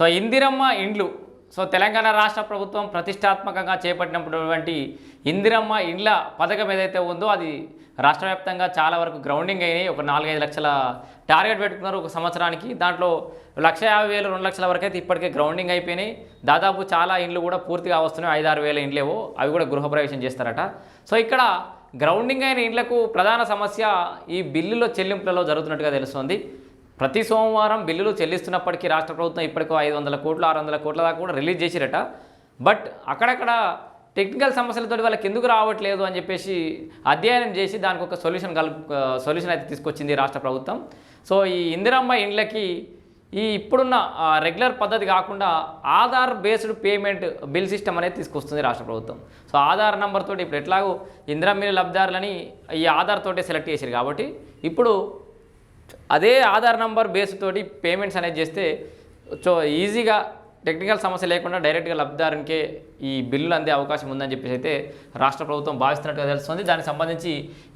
So Indiramma ఇండ్లు so Telangana రాష్ట్ర ప్రభుత్వం ప్రతిష్టాత్మకంగా చేపట్టినటువంటి ఇందిరమ్మ ఇండ్ల పథకం ఏదైతే ఉందో అది రాష్ట్ర వ్యాప్తంగా చాలా వరకు గ్రౌండింగ్ అయినాయి. ఒక నాలుగైదు లక్షల టార్గెట్ పెట్టుకున్నారు ఒక సంవత్సరానికి. దాంట్లో లక్ష యాభై వేలు రెండు లక్షల వరకు అయితే ఇప్పటికే గ్రౌండింగ్ అయిపోయినాయి. దాదాపు చాలా ఇండ్లు కూడా పూర్తిగా వస్తున్నాయి ఐదు ఆరు వేల ఇండ్లేవో అవి కూడా గృహప్రవేశం చేస్తారట. సో ఇక్కడ గ్రౌండింగ్ అయిన ఇండ్లకు ప్రధాన సమస్య ఈ బిల్లులో చెల్లింపులలో జరుగుతున్నట్టుగా తెలుస్తుంది. ప్రతి సోమవారం బిల్లులు చెల్లిస్తున్నప్పటికీ రాష్ట్ర ప్రభుత్వం ఇప్పటికో ఐదు వందల కోట్లు ఆరు వందల కోట్ల దాకా కూడా రిలీజ్ చేసిరట. బట్ అక్కడక్కడ టెక్నికల్ సమస్యలతో వాళ్ళకి ఎందుకు రావట్లేదు అని చెప్పేసి అధ్యయనం చేసి దానికి ఒక సొల్యూషన్ కల్ సొల్యూషన్ అయితే తీసుకొచ్చింది రాష్ట్ర ప్రభుత్వం. సో ఈ ఇందిరమ్మ ఇండ్లకి ఈ ఇప్పుడున్న రెగ్యులర్ పద్ధతి కాకుండా Aadhaar based payment bill system అనేది తీసుకొస్తుంది రాష్ట్ర ప్రభుత్వం. సో ఆధార్ నెంబర్ తోటి ఇప్పుడు ఎట్లాగో ఇందిరమ్మ లబ్ధారులని ఈ ఆధార్ తోటే సెలెక్ట్ చేశారు కాబట్టి ఇప్పుడు అదే ఆధార్ నంబర్ బేస్ తోటి పేమెంట్స్ అనేది చేస్తే సో ఈజీగా టెక్నికల్ సమస్య లేకుండా డైరెక్ట్గా లబ్ధిదారునికే ఈ బిల్లులు అందే అవకాశం ఉందని చెప్పేసి అయితే రాష్ట్ర ప్రభుత్వం భావిస్తున్నట్టుగా తెలుస్తుంది. దానికి సంబంధించి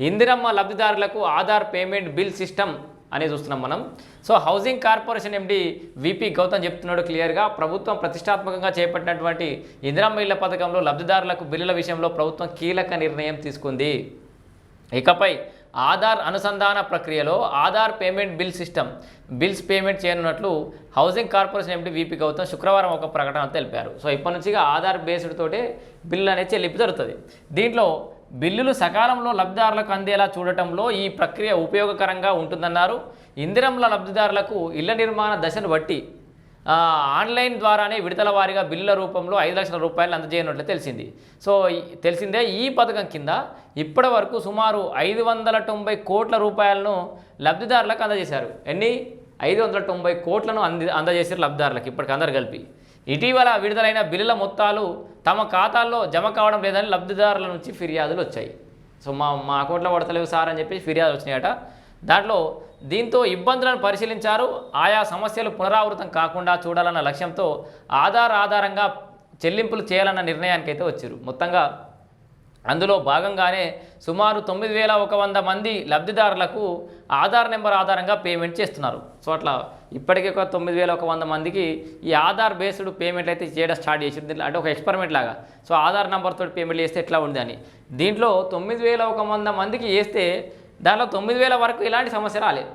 ఇందిరమ్మ లబ్ధిదారులకు ఆధార్ పేమెంట్ బిల్ సిస్టమ్ అనేది చూస్తున్నాం మనం. So housing corporation MD VP Gautam చెప్తున్నాడు క్లియర్గా ప్రభుత్వం ప్రతిష్టాత్మకంగా చేపట్టినటువంటి ఇందిరమ్మ ఇళ్ళ పథకంలో లబ్ధిదారులకు బిల్లుల విషయంలో ప్రభుత్వం కీలక నిర్ణయం తీసుకుంది. ఇకపై ఆధార్ అనుసంధాన ప్రక్రియలో Aadhaar payment bill system bills payment చేయనున్నట్లు housing corporation MP VP Gautam శుక్రవారం ఒక ప్రకటన తెలిపారు. సో ఇప్పటి నుంచి ఆధార్ బేస్డ్ తోటే బిల్లు అనేది చెల్లింపు జరుగుతుంది. దీంట్లో బిల్లులు సకాలంలో లబ్ధిదారులకు అందేలా చూడటంలో ఈ ప్రక్రియ ఉపయోగకరంగా ఉంటుందన్నారు. ఇందిరంల లబ్ధిదారులకు ఇళ్ళ నిర్మాణ దశను బట్టి ఆన్లైన్ ద్వారానే విడతల వారీగా బిల్లుల రూపంలో ఐదు లక్షల రూపాయలు అందజేయనట్లు తెలిసింది. సో తెలిసిందే ఈ పథకం కింద ఇప్పటి వరకు సుమారు ఐదు వందల తొంభై కోట్ల రూపాయలను లబ్ధిదారులకు అందజేశారు. ఎన్ని? ఐదు వందల తొంభై కోట్లను అంది అందజేశారు లబ్ధిదారులకు ఇప్పటికి అందరు కలిపి. ఇటీవల విడుదలైన బిల్లుల మొత్తాలు తమ ఖాతాల్లో జమ కావడం లేదని లబ్ధిదారుల నుంచి ఫిర్యాదులు వచ్చాయి. సో మా మా అకౌంట్లో పడతలేవు సార్ అని చెప్పి ఫిర్యాదు వచ్చినాయట. దాంట్లో దీంతో ఇబ్బందులను పరిశీలించారు. ఆయా సమస్యలు పునరావృతం కాకుండా చూడాలన్న లక్ష్యంతో ఆధార్ ఆధారంగా చెల్లింపులు చేయాలన్న నిర్ణయానికి అయితే వచ్చారు. మొత్తంగా అందులో భాగంగానే సుమారు తొమ్మిది వేల ఒక వంద మంది లబ్ధిదారులకు ఆధార్ నెంబర్ ఆధారంగా పేమెంట్ చేస్తున్నారు. సో అట్లా ఇప్పటికే ఒక తొమ్మిది వేల ఒక వంద మందికి ఈ ఆధార్ బేస్డ్ పేమెంట్ అయితే చేయడం స్టార్ట్ చేసింది. అంటే ఒక ఎక్స్పెరిమెంట్ లాగా. సో ఆధార్ నెంబర్తో పేమెంట్ చేస్తే ఎట్లా ఉంది అని దీంట్లో తొమ్మిది వేల ఒక వంద మందికి వేస్తే దాంట్లో తొమ్మిది వేల వరకు ఎలాంటి సమస్య రాలేదు.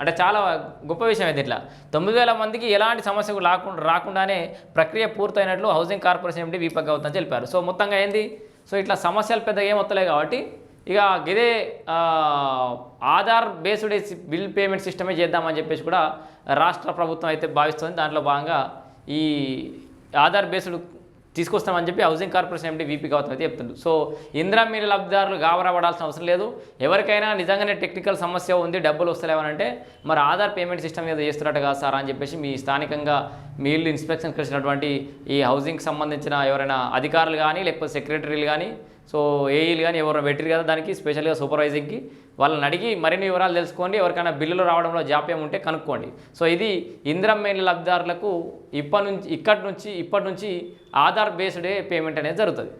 అంటే చాలా గొప్ప విషయం ఇది ఇట్లా. తొమ్మిది వేల మందికి ఎలాంటి సమస్య రాకుండా రాకుండానే ప్రక్రియ పూర్తయినట్లు హౌసింగ్ కార్పొరేషన్ ఎండి వీపక్ గౌతమ్ తెలిపారు సో మొత్తంగా ఏంది? సో ఇట్లా సమస్యలు పెద్దగా ఏమొత్తలే కాబట్టి ఇక ఇదే ఆధార్ బేస్డ్ బిల్ పేమెంట్ సిస్టమే చేద్దామని చెప్పేసి కూడా రాష్ట్ర ప్రభుత్వం అయితే భావిస్తుంది. దాంట్లో భాగంగా ఈ ఆధార్ బేస్డ్ తీసుకొస్తామని చెప్పి housing corporation MD VP Gautam అయితే చెప్తుండ్రు సో ఇందిరా మీరు లబ్ధిదారులు గాబరాపడాల్సిన అవసరం లేదు. ఎవరికైనా నిజంగానే టెక్నికల్ సమస్య ఉంది డబ్బులు వస్తలేవనంటే మరి ఆధార్ పేమెంట్ సిస్టమ్ ఏదో చేస్తున్నట్టు కాదు సార్ అని చెప్పేసి మీ స్థానికంగా మీ ఇల్లు ఇన్స్పెక్షన్కి వచ్చినటువంటి ఈ హౌసింగ్కి సంబంధించిన ఎవరైనా అధికారులు కానీ లేకపోతే సెక్రటరీలు కానీ సో ఏఈలు కానీ ఎవరైనా పెట్టిరు కదా దానికి స్పెషల్గా సూపర్వైజింగ్కి. వాళ్ళని అడిగి మరిన్ని వివరాలు తెలుసుకోండి ఎవరికైనా బిల్లులు రావడంలో జాప్యం ఉంటే కనుక్కోండి. సో ఇది ఇంద్రమ్మేళ్ళ లబ్ధిదారులకు ఇప్పటి నుంచి ఇక్కడి నుంచి ఇప్పటి నుంచి ఆధార్ బేస్డే పేమెంట్ అనేది జరుగుతుంది.